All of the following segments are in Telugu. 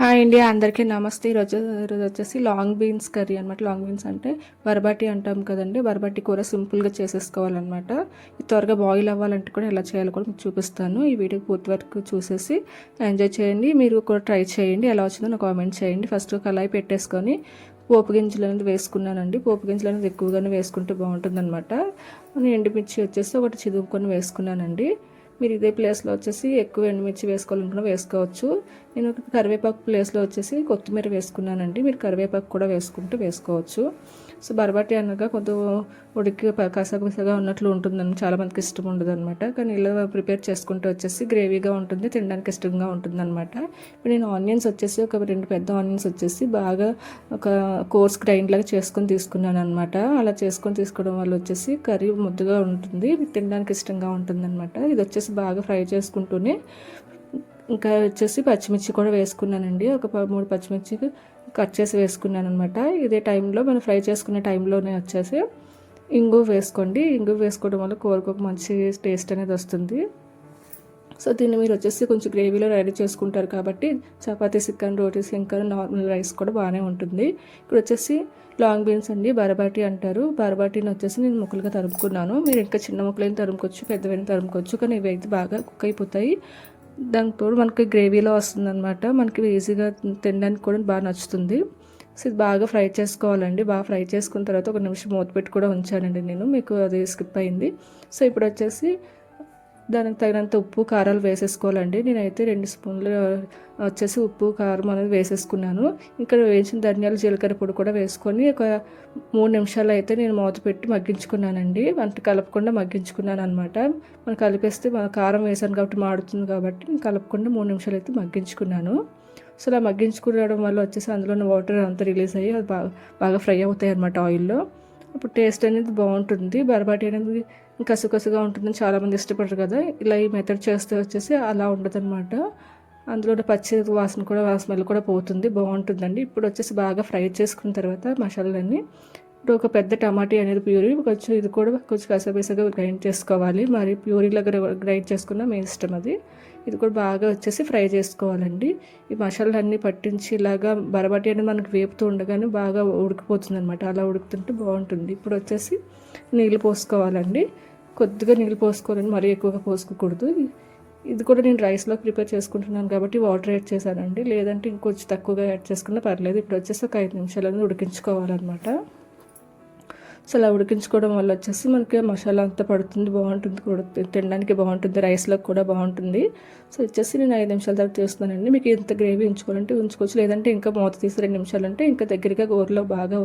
హాయ్ అండి అందరికీ నమస్తే. ఈరోజు ఈరోజు వచ్చేసి లాంగ్ బీన్స్ కర్రీ అనమాట లాంగ్ బీన్స్ అంటే బరబాటి అంటాం కదండి. బరబాటి కూర సింపుల్గా చేసేసుకోవాలన్నమాట. ఇది త్వరగా బాయిల్ అవ్వాలంటే కూడా ఎలా చేయాలో కూడా మీకు చూపిస్తాను. ఈ వీడియో పూర్తి వరకు చూసేసి ఎంజాయ్ చేయండి. మీరు కూడా ట్రై చేయండి. ఎలా వచ్చిందో నాకు కామెంట్ చేయండి. ఫస్ట్ కళాయి పెట్టేసుకొని పోపు గింజలు అనేది వేసుకున్నానండి. పోపు గింజలు అనేది ఎక్కువగానే వేసుకుంటే బాగుంటుంది అనమాట ఎండుమిర్చి వచ్చేసి ఒకటి చిదువుకొని వేసుకున్నానండి. మీరు ఇదే ప్లేస్లో వచ్చేసి ఎక్కువ ఎండుమిర్చి వేసుకోవాలనుకున్న వేసుకోవచ్చు. నేను కరివేపాకు ప్లేస్లో వచ్చేసి కొత్తిమీర వేసుకున్నానండి. మీరు కరివేపాకు కూడా వేసుకుంటే వేసుకోవచ్చు. సో బరబాటి అనగా కొంచెం ఉడికి కసగసగా ఉన్నట్లు ఉంటుందని చాలామందికి ఇష్టం ఉండదు అనమాట కానీ ఇలా ప్రిపేర్ చేసుకుంటే వచ్చేసి గ్రేవీగా ఉంటుంది తినడానికి ఇష్టంగా ఉంటుంది అనమాట ఇప్పుడు నేను ఆనియన్స్ వచ్చేసి ఒక రెండు పెద్ద ఆనియన్స్ వచ్చేసి బాగా ఒక కోర్స్ గ్రైండ్ లాగా చేసుకొని తీసుకున్నాను అనమాట అలా చేసుకొని తీసుకోవడం వల్ల వచ్చేసి కర్రీ ముద్దుగా ఉంటుంది తినడానికి ఇష్టంగా ఉంటుంది అనమాట ఇది వచ్చేసి బాగా ఫ్రై చేసుకుంటూనే ఇంకా వచ్చేసి పచ్చిమిర్చి కూడా వేసుకున్నానండి. ఒక మూడు పచ్చిమిర్చి కట్ చేసి వేసుకున్నాను అనమాట ఇదే టైంలో మనం ఫ్రై చేసుకునే టైంలోనే వచ్చేసి ఇంగు వేసుకోండి. ఇంగు వేసుకోవడం వల్ల కూరకు ఒక మంచి టేస్ట్ అనేది వస్తుంది. సో దీన్ని మీరు వచ్చేసి కొంచెం గ్రేవీలో రెడీ చేసుకుంటారు కాబట్టి చపాతీ చికెన్ రోటీస్ ఇంకా నార్మల్ రైస్ కూడా బాగానే ఉంటుంది. ఇప్పుడు వచ్చేసి లాంగ్ బీన్స్ అండి బరబాటి అంటారు. బరబాటిని వచ్చేసి నేను ముక్కలుగా తరుముకున్నాను. మీరు ఇంకా చిన్న ముక్కలైన తరుముకోవచ్చు పెద్దవైన తరుముకోవచ్చు కానీ ఇవి అయితే బాగా కుక్ అయిపోతాయి. దానితో మనకి గ్రేవీలో వస్తుందన్నమాట. మనకి ఈజీగా తినడానికి కూడా బాగా నచ్చుతుంది. సో ఇది బాగా ఫ్రై చేసుకోవాలండి. బాగా ఫ్రై చేసుకున్న తర్వాత ఒక నిమిషం మూత పెట్టి కూడా ఉంచానండి నేను. మీకు అది స్కిప్ అయింది. సో ఇప్పుడు వచ్చేసి దానికి తగినంత ఉప్పు కారాలు వేసేసుకోవాలండి. నేనైతే రెండు స్పూన్లు వచ్చేసి ఉప్పు కారం అనేది వేసేసుకున్నాను. ఇక్కడ వేసిన ధనియాలు జీలకర్ర పొడి కూడా వేసుకొని ఒక మూడు నిమిషాలు అయితే నేను మూత పెట్టి మగ్గించుకున్నానండి. వంట కలపకుండా మగ్గించుకున్నాను అనమాట మనం కలిపేస్తే మన కారం వేసాను కాబట్టి మాడుతుంది కాబట్టి నేను కలపకుండా మూడు నిమిషాలు అయితే మగ్గించుకున్నాను. సో అలా మగ్గించుకోవడం వల్ల వచ్చేసి అందులో వాటర్ అంతా రిలీజ్ అయ్యి అది బాగా బాగా ఫ్రై అవుతాయి అనమాట ఆయిల్లో. అప్పుడు టేస్ట్ అనేది బాగుంటుంది. బరబాటి అనేది కసుకసుగా ఉంటుందని చాలామంది ఇష్టపడరు కదా. ఇలా ఈ మెథడ్ చేస్తే వచ్చేసి అలా ఉండదన్నమాట. అందులో పచ్చి వాసన కూడా స్మెల్ కూడా పోతుంది. బాగుంటుందండి. ఇప్పుడు వచ్చేసి బాగా ఫ్రై చేసుకున్న తర్వాత మసాలాలన్నీ ఇప్పుడు ఒక పెద్ద టమాటీ అనేది ప్యూరీ కొంచెం ఇది కూడా కొంచెం కసపేసగా గ్రైండ్ చేసుకోవాలి. మరి ప్యూరీలో గ్రైండ్ చేసుకున్న మీ ఇష్టం అది. ఇది కూడా బాగా వచ్చేసి ఫ్రై చేసుకోవాలండి. ఈ మసాలాలన్నీ పట్టించి ఇలాగా బరబటి అనేది మనకు వేపుతూ ఉండగానే బాగా ఉడికిపోతుంది అనమాట అలా ఉడుకుతుంటే బాగుంటుంది. ఇప్పుడు వచ్చేసి నీళ్ళు పోసుకోవాలండి. కొద్దిగా నీళ్ళు పోసుకోవాలని మరీ ఎక్కువగా పోసుకోకూడదు. ఇది కూడా నేను రైస్లో ప్రిపేర్ చేసుకుంటున్నాను కాబట్టి వాటర్ యాడ్ చేశానండి. లేదంటే ఇంకొంచెం తక్కువగా యాడ్ చేసుకున్నా పర్లేదు. ఇప్పుడు వచ్చేసి ఒక ఐదు నిమిషాలను ఉడికించుకోవాలన్నమాట. సో అలా ఉడికించుకోవడం వల్ల వచ్చేసి మనకి మసాలా అంతా పడుతుంది బాగుంటుంది కూడా. తినడానికి బాగుంటుంది రైస్లో కూడా బాగుంటుంది. సో వచ్చేసి నేను ఐదు నిమిషాల తర్వాత చేస్తున్నానండి. మీకు ఇంత గ్రేవీ ఉంచుకోవాలంటే ఉంచుకోవచ్చు. లేదంటే ఇంకా మూత తీసి రెండు నిమిషాలు అంటే ఇంకా దగ్గరగా ఊరిలో బాగా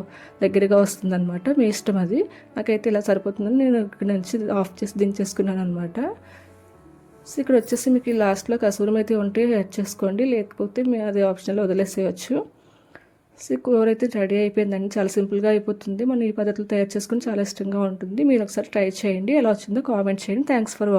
దగ్గరగా వస్తుంది అనమాట మీ ఇష్టం అది. నాకైతే ఇలా సరిపోతుందని నేను ఇక్కడ నుంచి ఆఫ్ చేసి దించేసుకున్నాను అనమాట సో ఇక్కడ వచ్చేసి మీకు లాస్ట్లో కసూరం అయితే ఉంటే యాడ్ చేసుకోండి. లేకపోతే మీ అది ఆప్షన్లో వదిలేసేయచ్చు. సో కూర అయితే రెడీ అయిపోయిందండి. చాలా సింపుల్గా అయిపోతుంది. మనం ఈ పద్ధతిలో తయారు చేసుకుని చాలా ఇష్టంగా ఉంటుంది. మీరు ఒకసారి ట్రై చేయండి. ఎలా వచ్చిందో కామెంట్ చేయండి. Thanks for